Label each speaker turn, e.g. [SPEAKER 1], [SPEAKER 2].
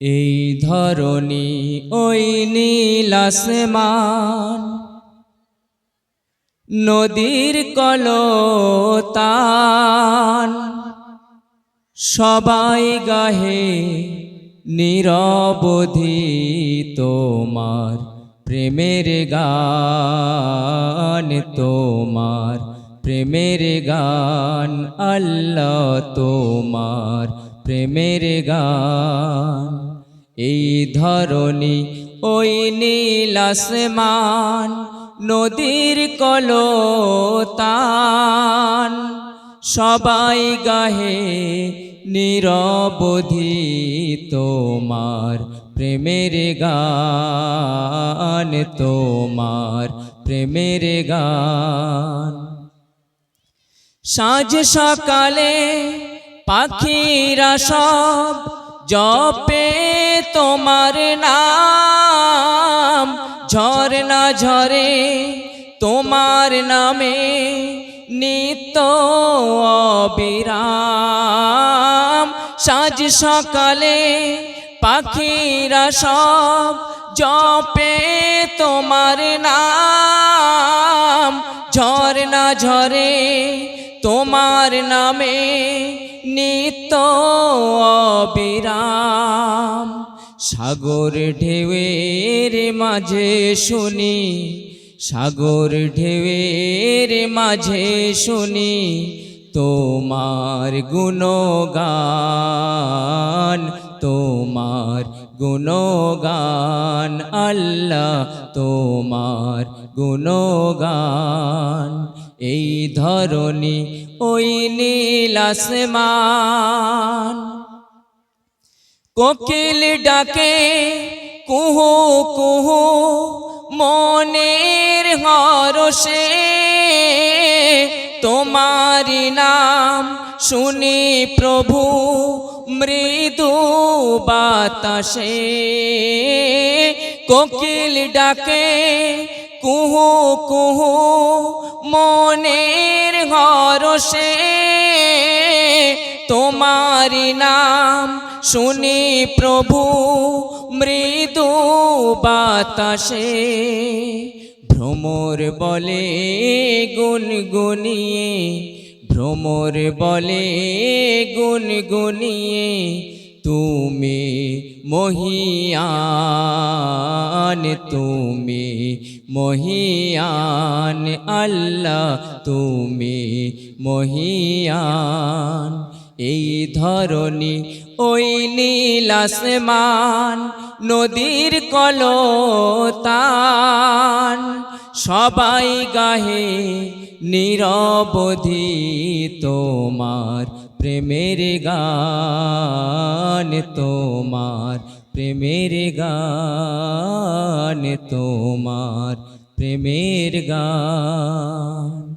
[SPEAKER 1] এই ধরনী ওই নীল আসমান। নদীর কলতান। সবাই গাহে নিরবধি তোমার, প্রেমের গান তোমার, প্রেমের গান আল্লাহ তোমার, প্রেমের গান। এই ধরনী ওই নীল আসমান, নদীর কলতান। সবাই গাহে নিরবধি তোমার প্রেমের গান, তোমার প্রেমের গান। সাঁঝ সকালে পাখিরা সব জপে তোমার নাম ঝরনা ঝরে তোমার নামে নিত অবিরাম। সাজ সকালে পাখিরা সব জপে তোমার নাম ঝরনা ঝরে তোমার নামে নিত অবিরাম। সাগর ঢেউয়ের মাঝে শুনি, সাগর ঢেউয়ের মাঝে শুনি তোমার গুণগান তোমার গুণগান, আল্লাহ তোমার গুণগান। এই ধরনী ওই নীল আসমান কোকিল ডাকে, কুহু কুহু, মনের হরষে। তোমারি নাম শুনি প্রভু, মৃদু বাতাসে। কোকিল ডাকে, কুহু কুহু, মনের হরষে। তোমারি নাম শুনি প্রভু মৃদু বাতাসে, ভ্রমর বলে গুনগুনিয়ে, ভ্রমর বলে গুনগুনিয়ে, তুমি মহিয়ান তুমি মহিয়ান, আল্লাহ, তুমি মহিয়ান। এই ধরনী ওই নীল আসমান, নদীর কলতান। সবাই গাহে নিরবধি তোমার প্রেমের গান, তোমার প্রেমের গান, তোমার প্রেমের গান।